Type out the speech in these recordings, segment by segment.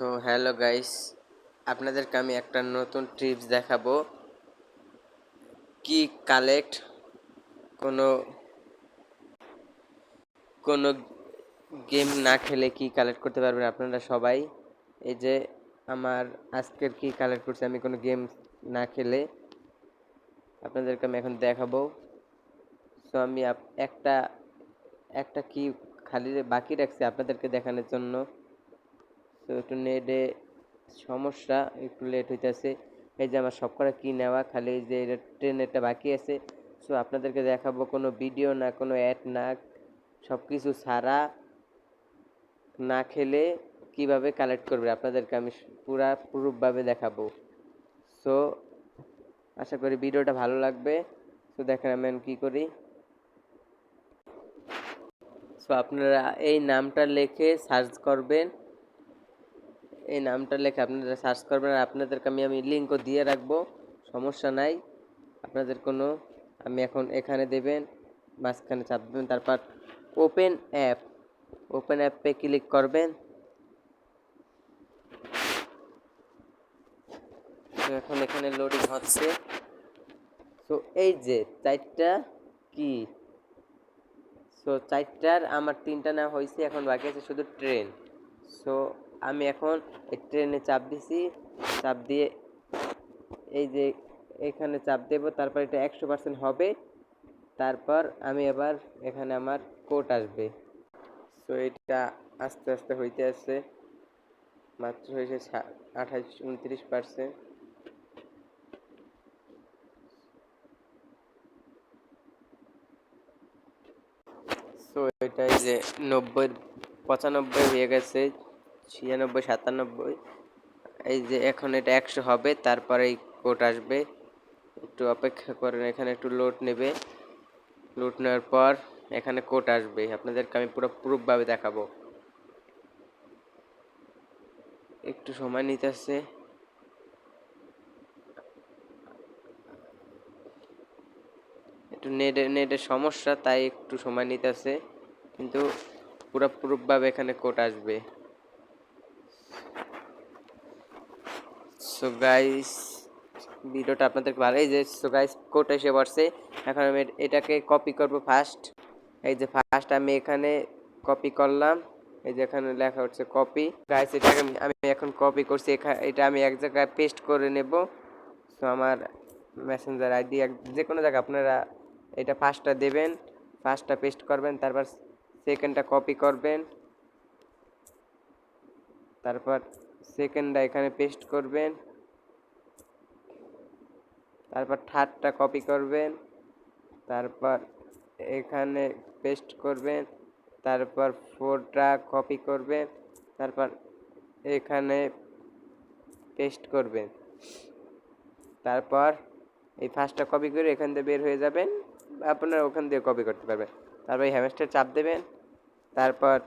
So hello guys আপনাদেরকে আমি একটা নতুন ট্রিপস দেখাবো। কি কালেক্ট কোনো কোনো গেম না খেলে কি কালেক্ট করতে পারবেন আপনারা সবাই? এই যে আমার আজকের কি কালেক্ট করছে আমি কোনো গেম না খেলে। আপনাদেরকে আমি এখন দেখাবো। সো আমি একটা একটা কি খালি বাকি রাখছি আপনাদেরকে দেখানোর জন্য। তো একটু নেটে সমস্যা, একটু লেট হইতেছে। এই যে আমার সব করা কি নেওয়া, খালি যে এটা ট্রেনেরটা বাকি আছে। সো আপনাদেরকে দেখাবো কোনো ভিডিও না কোনো অ্যাড না সব কিছু ছাড়া না খেলে কীভাবে কালেক্ট করবে, আপনাদেরকে আমি পুরা প্রুফভাবে দেখাবো। সো আশা করি ভিডিওটা ভালো লাগবে। তো দেখেন আমি কী করি। সো আপনারা এই নামটা লিখে সার্চ করবেন। এই নামটা লিখে আপনারা সার্চ করবেন আর আপনাদেরকে আমি আমি লিঙ্কও দিয়ে রাখব, সমস্যা নাই। আপনাদের কোনো, আমি এখন এখানে দেবেন, মাঝখানে চাপ দেবেন, তারপর ওপেন অ্যাপ ওপেন অ্যাপে ক্লিক করবেন। তো এখন এখানে লোডিং হচ্ছে। তো এই যে চারটা কি? সো চারটার আমার তিনটা না হয়েছে, এখন বাকি আছে শুধু ট্রেন সো আমি এখন ট্রেনে চাপ দিছি, চাপ দিয়ে এই যে এখানে চাপ দেব, তারপর এটা একশো পার্সেন্ট হবে। তারপর আমি আবার এখানে আমার কোড আসবে। সো এটা আস্তে আস্তে হইতে আসছে মাত্র হয়েছে আঠাশ উনত্রিশ পার্সেন্ট সো এটাই যে নব্বই, পঁচানব্বই হয়ে গেছে। ছিয়ানব্বই, সাতানব্বই। এই যে এখন এটা একশো হবে, তারপরে এই কোড আসবে। একটু অপেক্ষা করেন, এখানে একটু লোড নেবে। লোড নেওয়ার পর এখানে কোড আসবে। আপনাদেরকে আমি পুরো প্রুফভাবে দেখাবো। একটু সময় নিতেছে একটু নেটে নেটের সমস্যা, তাই একটু সময় নিতেছে কিন্তু পুরো প্রুফভাবে এখানে কোড আসবে। সো গাইস ভিডিওটা আপনাদেরকে ভালো এই যে সো গাইস কোড এসে পড়ছে। এখন আমি এটাকে কপি করব ফার্স্ট এই যে ফার্স্ট আমি এখানে কপি করলাম। এই যে এখানে লেখা হচ্ছে কপি গাইস এটাকে আমি- এখন কপি করছি। এটা আমি এক জায়গায় পেস্ট করে নেব। সো আমার মেসেঞ্জার আইডি এক, যে কোনো জায়গায় আপনারা এটা ফার্স্টটা দেবেন ফার্স্টটা পেস্ট করবেন, তারপর সেকেন্ডটা কপি করবেন। তারপর সেকেন্ডটা এখানে পেস্ট করবেন। তারপর থার্ডটা কপি করবেন, তারপর এখানে পেস্ট করবেন, তারপর ফোরটা কপি করবেন, তারপর এখানে পেস্ট করবেন। তারপর এই ফার্স্টটা কপি করে এখান থেকে বের হয়ে যাবেন, আপনারা ওখান দিয়ে কপি করতে পারবেন। তারপর এই হ্যামস্টার চাপ দেবেন, তারপর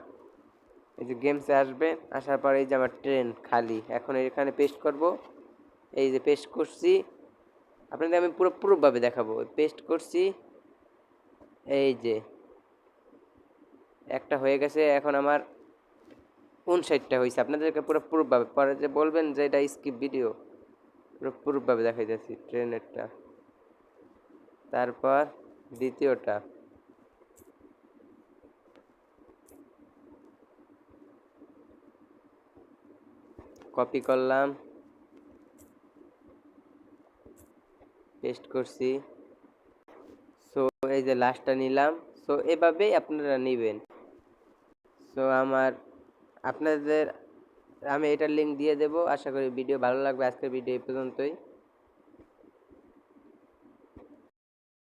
এই যে গেমসে আসবেন আসার পর এই যে আমার ট্রেন খালি, এখন এখানে পেস্ট করব, এই যে পেস্ট করছি আপনাদের আমি পুরো, পুরোভাবে দেখাবো। পেস্ট করছি। এই যে, একটা হয়ে গেছে। এখন আমার উনষাটটা হয়েছে? আপনাদেরকে পুরো, পুরোভাবে পরে যে বলবেন যে এটা স্কিপ ভিডিও পুরো, পুরোভাবে দেখাই যাচ্ছি ট্রেনেরটা। তারপর দ্বিতীয়টা। কপি করলাম। পেস্ট করছি। সো এই যে লাস্টটা নিলাম। সো এভাবেই আপনারা নেবেন। সো আমার, আপনাদের, আমি এটার লিঙ্ক দিয়ে দেবো। আশা করি ভিডিও ভালো লাগবে আজকের ভিডিও এই পর্যন্তই।